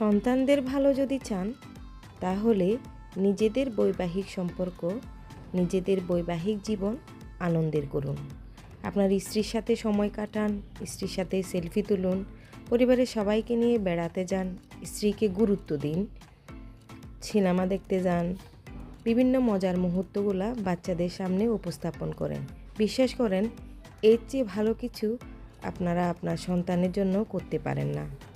সন্তানদের ভালো যদি চান, তাহলে নিজেদের বৈবাহিক সম্পর্ক, নিজেদের বৈবাহিক জীবন আনন্দের করুন। আপনার স্ত্রীর সাথে সময় কাটান, স্ত্রীর সাথে সেলফি তুলুন, পরিবারের সবাইকে নিয়ে বেড়াতে যান, স্ত্রীকে গুরুত্ব দিন, সিনেমা দেখতে যান, বিভিন্ন মজার মুহূর্তগুলা বাচ্চাদের সামনে উপস্থাপন করেন। বিশ্বাস করেন, এর চেয়ে ভালো কিছু আপনারা আপনার সন্তানের জন্য করতে পারেন না।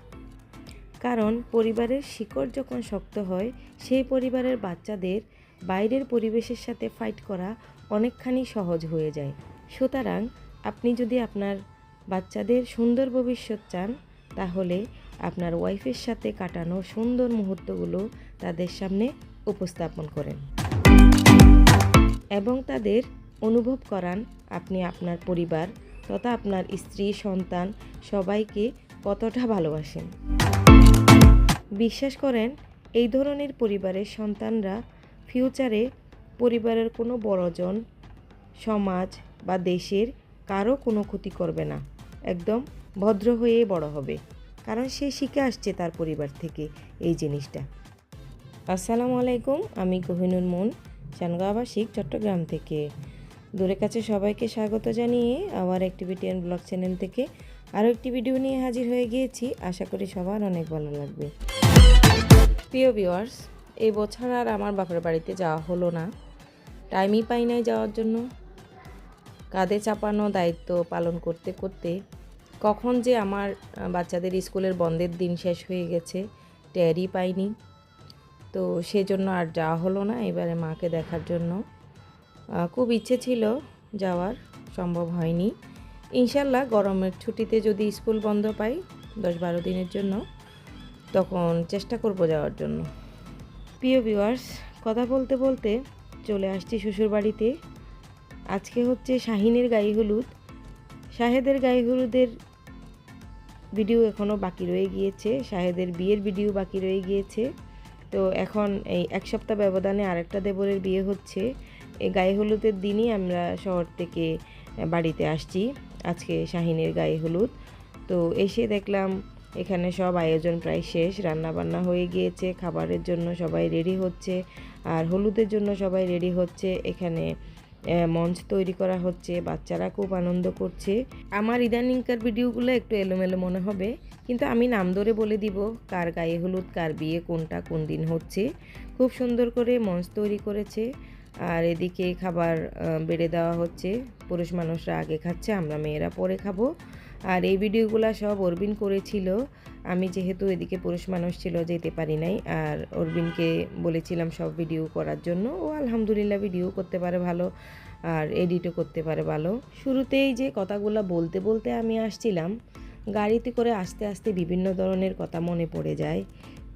কারণ পরিবারের শিকড় যখন শক্ত হয়, সেই পরিবারের বাচ্চাদের বাইরের পরিবেশের সাথে ফাইট করা অনেকখানি সহজ হয়ে যায়। সুতরাং আপনি যদি আপনার বাচ্চাদের সুন্দর ভবিষ্যৎ চান, তাহলে আপনার ওয়াইফের সাথে কাটানো সুন্দর মুহূর্তগুলো তাদের সামনে উপস্থাপন করেন এবং তাদের অনুভব করান আপনি আপনার পরিবার তথা আপনার স্ত্রী, সন্তান সবাইকে কতটা ভালোবাসেন। বিশ্বাস করেন, এই ধরনের পরিবারের সন্তানরা ফিউচারে পরিবারের কোনো বড়জন সমাজ বা দেশের কারও কোনো ক্ষতি করবে না। একদম ভদ্র হয়ে বড় হবে। কারণ সে শিখে আসছে তার পরিবার থেকে এই জিনিসটা। আসসালামু আলাইকুম, আমি কোহিনুর মুন চানগাঁও আবাসিক, চট্টগ্রাম থেকে। দূরে কাছে সবাইকে স্বাগত জানিয়ে আবার অ্যাক্টিভিটি অ্যান্ড ব্লগ চ্যানেল থেকে আরও একটি ভিডিও নিয়ে হাজির হয়ে গিয়েছি। আশা করি সবার অনেক ভালো লাগবে। প্রিয় ভিউয়ার্স, এই বছর আর আমার বাপের বাড়িতে যাওয়া হলো না। টাইমই পাই নাই যাওয়ার জন্য। কাঁধে চাপানো দায়িত্ব পালন করতে করতে কখন যে আমার বাচ্চাদের স্কুলের বন্ধের দিন শেষ হয়ে গেছে, টেরই পাইনি। তো সেজন্য আর যাওয়া হলো না, এবারে মাকে দেখার জন্য। খুব ইচ্ছে ছিল যাওয়ার, সম্ভব হয়নি। ইনশাল্লাহ গরমের ছুটিতে যদি স্কুল বন্ধ পাই দশ বারো দিনের জন্য, তখন চেষ্টা করব যাওয়ার জন্য। প্রিয় ভিউয়ার্স কথা বলতে বলতে চলে আসছি শ্বশুর বাড়িতে আজকে হচ্ছে শাহিনের গায়ে হলুদ। শাহেদের গায়ে হলুদের ভিডিও এখনও বাকি রয়ে গিয়েছে। শাহেদের বিয়ের ভিডিও বাকি রয়ে গিয়েছে। তো এখন এই এক সপ্তাহ ব্যবধানে আরেকটা দেবরের বিয়ে হচ্ছে। এই গায়ে হলুদের দিনই আমরা শহর থেকে বাড়িতে আসছি। আজকে শাহিনের গায়ে হলুদ। তো এসে দেখলাম এখানে সব আয়োজন প্রায় শেষ রান্না বান্না হয়ে গিয়েছে, খাবারের জন্য সবাই রেডি হচ্ছে আর হলুদের জন্য সবাই রেডি হচ্ছে। এখানে মঞ্চ তৈরি করা হচ্ছে, বাচ্চারা খুব আনন্দ করছে। আমার ইদানিংকার ভিডিওগুলো একটু এলোমেলো মনে হবে, কিন্তু আমি নাম ধরে বলে দিব কার গায়ে হলুদ, কার বিয়ে, কোনটা, কোন দিন হচ্ছে। খুব সুন্দর করে মঞ্চ তৈরি করেছে। আর এদিকে খাবার বেড়ে দেওয়া হচ্ছে। পুরুষ মানুষরা আগে খাচ্ছে, আমরা মেয়েরা পরে খাব। আর এই ভিডিওগুলো সব অরবিন করেছিল। আমি যেহেতু এদিকে পুরুষ মানুষ ছিল, যেতে পারি নাই। আর অরবিনকে বলেছিলাম সব ভিডিও করার জন্য। ও আলহামদুলিল্লাহ ভিডিও করতে পারে ভালো, আর এডিটও করতে পারে ভালো। শুরুতেই যে কথাগুলো বলতে বলতে আমি আসছিলাম। গাড়িতে করে আস্তে আস্তে বিভিন্ন ধরনের কথা মনে পড়ে যায়।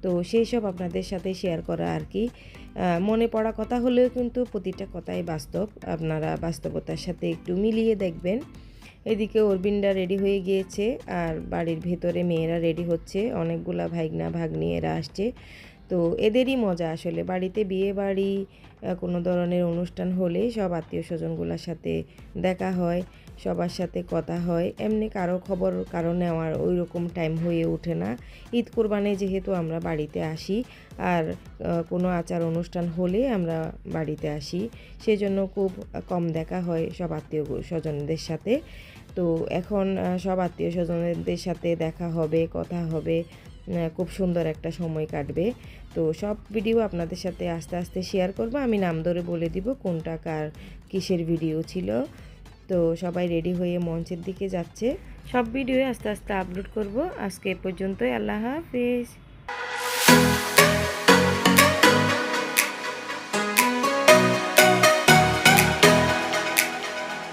তো সেই সব আপনাদের সাথে শেয়ার করা আর কি। মনে পড়া কথা হলেও কিন্তু প্রতিটা কথাই বাস্তব। আপনারা বাস্তবতার সাথে একটু মিলিয়ে দেখবেন। এদিকে অরবিন্দা রেডি হয়ে গিয়েছে, আর বাড়ির ভেতরে মেয়েরা রেডি হচ্ছে। অনেকগুলা ভাইগনা ভাগ্নি এরা আসছে। তো এদেরই মজা আসলে। বাড়িতে বিয়ে বাড়ি কোনো ধরনের অনুষ্ঠান হলে সব আত্মীয় স্বজনগুলোর সাথে দেখা হয়, সবার সাথে কথা হয়। এমনি কারও খবর কারও নেওয়ার ওই রকম টাইম হয়ে ওঠে না। ঈদ কোরবানি যেহেতু আমরা বাড়িতে আসি আর কোনো আচার অনুষ্ঠান হলে আমরা বাড়িতে আসি, সেজন্য খুব কম দেখা হয় সব আত্মীয় স্বজনদের সাথে। তো এখন সব আত্মীয় স্বজনদের সাথে দেখা হবে, কথা হবে খুব সুন্দর একটা সময় কাটবে। তো সব ভিডিও আপনাদের সাথে আস্তে আস্তে শেয়ার করব। আমি নাম ধরে বলে দিব কোনটা কার কিসের ভিডিও ছিল। তো সবাই রেডি হয়ে মঞ্চের দিকে যাচ্ছে। সব ভিডিও আস্তে আস্তে আপলোড করব। আজকে পর্যন্তই। আল্লাহ হাফেজ।